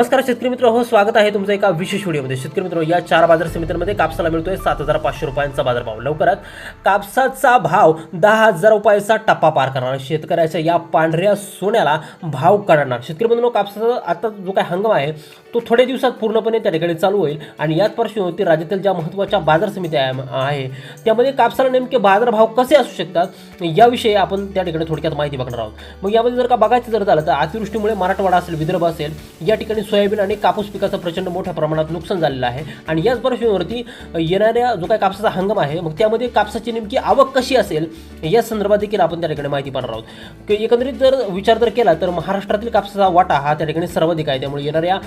नमस्कार शेतकरी मित्र हो स्वागत आहे तुमचं एका विशेष व्हिडिओमध्ये. शेतकरी मित्र या चार बाजार समित्यांमध्ये कापसाला मिळतोय सात हजार पाचशे रुपयांचा बाजारभाव. लवकरात कापसाचा भाव दहा हजार रुपयाचा टप्पा पार करणार. शेतकऱ्याच्या या पांढऱ्या सोन्याला भाव करणार. शेतकरी मित्रांनो कापसाचा आता जो काय हंगाम आहे तो थोड्या दिवसात पूर्णपणे त्या ठिकाणी चालू होईल. आणि याच पार्श्वभूमीवरती राज्यातील ज्या महत्त्वाच्या बाजार समित्या आहे- आहे त्यामध्ये कापसाला नेमके बाजारभाव कसे असू शकतात याविषयी आपण त्या ठिकाणी थोडक्यात माहिती बघणार आहोत. मग यामध्ये जर का बघायचं जर झालं तर अतिवृष्टीमुळे मराठवाडा असेल विदर्भ असेल या ठिकाणी सोयाबीन आणि कापूस पिकाचं प्रचंड मोठ्या प्रमाणात नुकसान झालेलं आहे. आणि याच पार्श्वभूमीवरती येणाऱ्या जो काय कापसाचा हंगाम आहे मग त्यामध्ये कापसाची नेमकी आवक कशी असेल या संदर्भात देखील आपण त्या ठिकाणी माहिती पाहणार आहोत. एकंदरीत जर विचार जर केला तर महाराष्ट्रातील कापसाचा वाटा हा त्या ठिकाणी सर्वाधिक आहे. त्यामुळे येणाऱ्या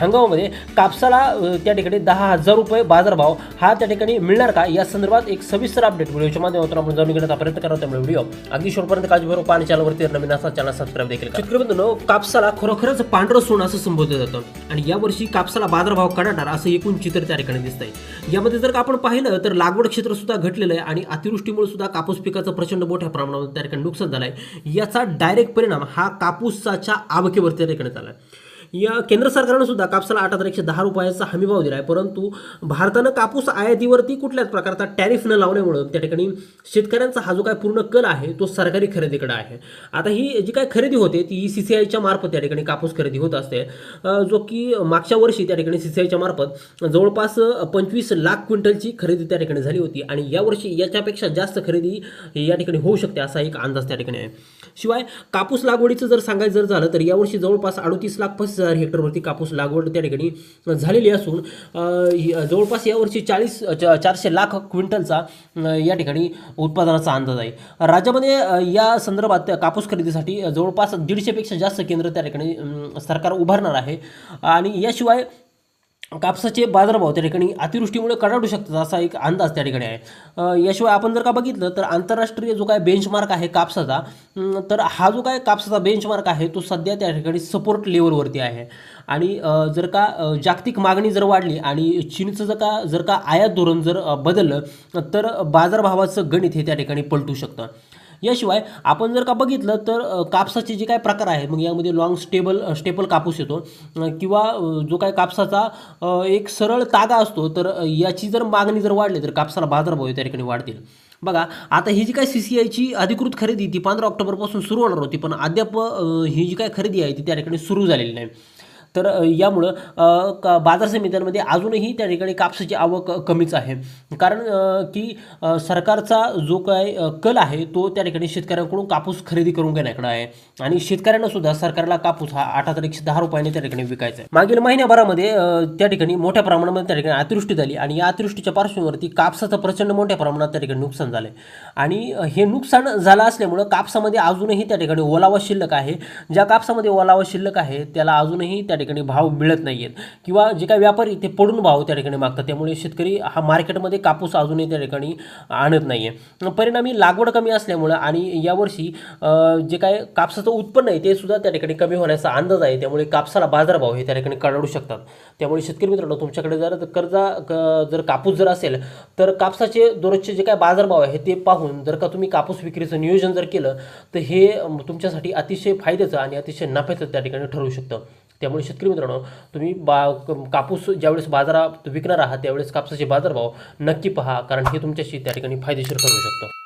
हंगामामध्ये कापसाला त्या ठिकाणी दहा हजार रुपये बाजारभाव हा त्या ठिकाणी मिळणार का? या संदर्भात एक सविस्तर अपडेट व्हिडिओच्या माध्यमातून आपण जाणून घेण्याचा प्रयत्न करतो त्यामुळे व्हिडिओ अगदी शेवटपर्यंत काळजीपूर्वक पाणी चॅनलवरती नवीन असा चॅनल सबस्क्राईब देखील शेतकरी कापसाला खरोखरच पांढरं सोन असं संबोधलं जातं. आणि यावर्षी कापसाला बाजारभाव कडाडणार असं एकूण चित्र त्या ठिकाणी दिसत आहे यामध्ये जर का आपण पाहिलं तर लागवड क्षेत्र सुद्धा घटलेलं आहे आणि अतिवृष्टीमुळे सुद्धा कापूस पिकाचं प्रचंड मोठ्या प्रमाणावर त्या ठिकाणी नुकसान झालं आहे याचा डायरेक्ट परिणाम हा कापूसाच्या आवकेवरती त्या ठिकाणी झाला आहे या केंद्र सरकारनं सुद्धा कापसाला आठ हजार एकशे दहा रुपयाचा हमीभाव दिला आहे परंतु भारतानं कापूस आयातीवरती कुठल्याच प्रकारचा टॅरिफ न लावल्यामुळं त्या ठिकाणी शेतकऱ्यांचा हा जो काय पूर्ण कल आहे तो सरकारी खरेदीकडे आहे. आता ही जी काय खरेदी होते ती सी सी आयच्या मार्फत त्या ठिकाणी कापूस खरेदी होत असते. जो की मागच्या वर्षी त्या ठिकाणी सी सी आयच्या मार्फत जवळपास पंचवीस लाख क्विंटलची खरेदी त्या ठिकाणी झाली होती आणि यावर्षी याच्यापेक्षा जास्त खरेदी या ठिकाणी होऊ शकते असा एक अंदाज त्या ठिकाणी आहे. शिवाय कापूस लागवडीचं जर सांगायचं जर झालं तर यावर्षी जवळपास अडतीस लाख पस्तीस हजार हेक्टरवरती कापूस लागवड त्या ठिकाणी झालेली असून जवळपास यावर्षी चाळीस च- चारशे लाख क्विंटलचा या ठिकाणी उत्पादनाचा अंदाज आहे. राज्यामध्ये या संदर्भात कापूस खरेदीसाठी जवळपास दीडशेपेक्षा जास्त केंद्र त्या ठिकाणी सरकार उभारणार आहे. आणि याशिवाय कापसाचे बाजारभाव त्या ठिकाणी अतिवृष्टीमुळे कडाडू शकतात असा एक अंदाज त्या ठिकाणी आहे. याशिवाय आपण जर का बघितलं तर आंतरराष्ट्रीय जो काय बेंचमार्क आहे कापसाचा तर हा जो काय कापसाचा बेंचमार्क आहे तो सध्या त्या ठिकाणी सपोर्ट लेवलवरती आहे. आणि जर का जागतिक मागणी जर वाढली आणि चीनचं जर का जर का आयात धोरण जर बदललं तर बाजारभावाचं गणित हे त्या ठिकाणी पलटू शकतं. याशिवाय आपण जर का बघितलं तर कापसाचे जे काय प्रकार आहेत मग यामध्ये लॉंग स्टेबल स्टेपल कापूस येतो किंवा जो काय कापसाचा एक सरळ तागा असतो तर याची जर मागणी जर वाढली तर कापसाला बाजारभाव त्या ठिकाणी वाढतील. बघा आता ही जी काय सी सी आयची अधिकृत खरेदी ती पंधरा ऑक्टोबरपासून सुरू होणार होती पण अद्याप ही जी काय खरेदी आहे ती त्या ठिकाणी सुरू झालेली नाही. तर यामुळं का बाजार समित्यांमध्ये अजूनही त्या ठिकाणी कापसाची आवक कमीच आहे. कारण की सरकारचा जो काय कल आहे तो त्या ठिकाणी शेतकऱ्यांकडून कापूस खरेदी करून घेण्याकडे आहे. आणि शेतकऱ्यांना सुद्धा सरकारला कापूस हा आठ हजार एकशे दहा रुपयाने त्या ठिकाणी विकायचा आहे. मागील महिन्याभरामध्ये त्या ठिकाणी मोठ्या प्रमाणामध्ये त्या ठिकाणी अतिवृष्टी झाली आणि या अतिवृष्टीच्या पार्श्वभूमीवरती कापसाचं प्रचंड मोठ्या प्रमाणात त्या ठिकाणी नुकसान झालं आणि हे नुकसान झालं असल्यामुळं कापसामध्ये अजूनही त्या ठिकाणी ओलावा शिल्लक आहे. ज्या कापसामध्ये ओलावा शिल्लक आहे त्याला अजूनही त्या ठिकाणी भाव मिळत नाही आहेत किंवा जे काही व्यापारी ते पडून भाव त्या ठिकाणी मागतात त्यामुळे शेतकरी हा मार्केटमध्ये कापूस अजूनही त्या ठिकाणी आणत नाही आहे परिणामी लागवड कमी असल्यामुळं आणि यावर्षी जे काय कापसाचं उत्पन्न आहे ते सुद्धा त्या ठिकाणी कमी होण्याचा अंदाज आहे. त्यामुळे कापसाला बाजारभाव हे त्या ठिकाणी कडाडू शकतात. त्यामुळे शेतकरी मित्रांनो तुमच्याकडे जर कर्जा क- जर कापूस जर असेल तर कापसाचे दररोजचे जे काय बाजारभाव आहे ते पाहून जर का तुम्ही कापूस विक्रीचं नियोजन जर केलं तर हे तुमच्यासाठी अतिशय फायद्याचं आणि अतिशय नफ्याचं त्या ठिकाणी ठरू शकतं. त्यामुळे शेतकरी मित्रांनो तुम्ही बा क- कापूस ज्यावेळेस बाजारात विकणार आहात त्यावेळेस कापसाचे बाजारभाव नक्की पहा कारण हे तुमच्याशी त्या ठिकाणी फायदेशीर ठरू शकतं.